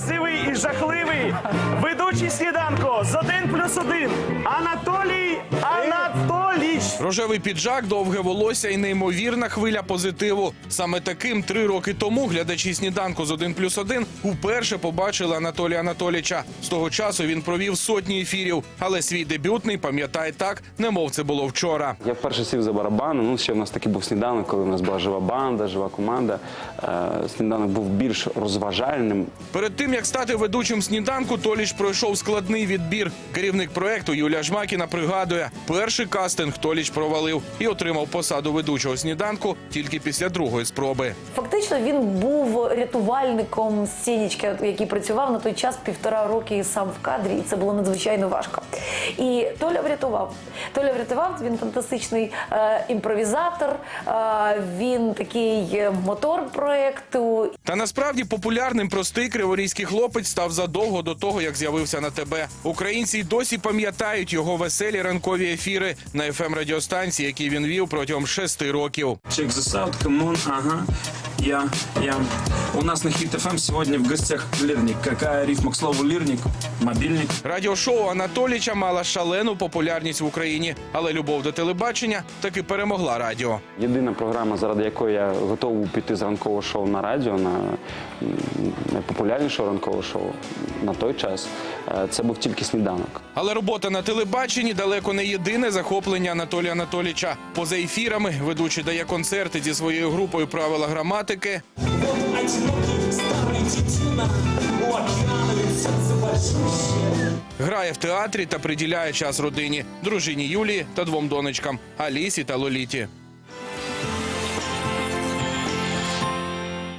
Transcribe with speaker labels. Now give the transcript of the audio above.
Speaker 1: красивий і жахливий. Ведучий сніданку з 1 плюс один. Анатолій Анатоліч.
Speaker 2: Рожевий піджак, довге волосся і неймовірна хвиля позитиву. Саме таким три роки тому глядачі сніданку з 1 плюс 1 уперше побачили Анатолія Анатоліча. З того часу він провів сотні ефірів, але свій дебютний пам'ятає так, немов це було вчора.
Speaker 3: Я вперше сів за барабани. Ну, ще в нас такий був сніданок, коли в нас була жива банда, жива команда. Е, Сніданок був більш розважальним.
Speaker 2: Перед тим як стати ведучим сніданку, Толіч пройшов складний відбір. Керівник проекту Юлія Жмакіна пригадує, перший кастинг Толіч провалив і отримав посаду ведучого сніданку тільки після другої спроби.
Speaker 4: Фактично він був рятувальником сценічки, який працював на той час півтора роки сам в кадрі, і це було надзвичайно важко. І Толя врятував. Толя врятував. Він фантастичний е, імпровізатор. Е, він такий мотор проекту.
Speaker 2: Та насправді популярним простий криворізький хлопець став задовго до того, як з'явився на ТБ. Українці й досі пам'ятають його веселі ранкові ефіри на fm радіостанції, які він вів протягом шести років.
Speaker 5: Check this out, come on, ага. Я, я. У нас на Хит ФМ сегодня в гостях лирник. Какая рифма к слову лирник? Мобильник.
Speaker 2: Радіошоу Анатоліча мала шалену популярність в Україні, але любов до телебачення таки перемогла радіо.
Speaker 3: Єдина програма, заради якої я готовий піти з ранкового шоу на радіо, на м, найпопулярніше ранкове шоу на той час, це був тільки сніданок.
Speaker 2: Але робота на телебаченні далеко не єдине захоплення Анатолія Анатоліча. Поза ефірами ведучий дає концерти зі своєю групою правила граматики. Грає в театрі та приділяє час родині, дружині Юлії та двом донечкам Алісі та Лоліті.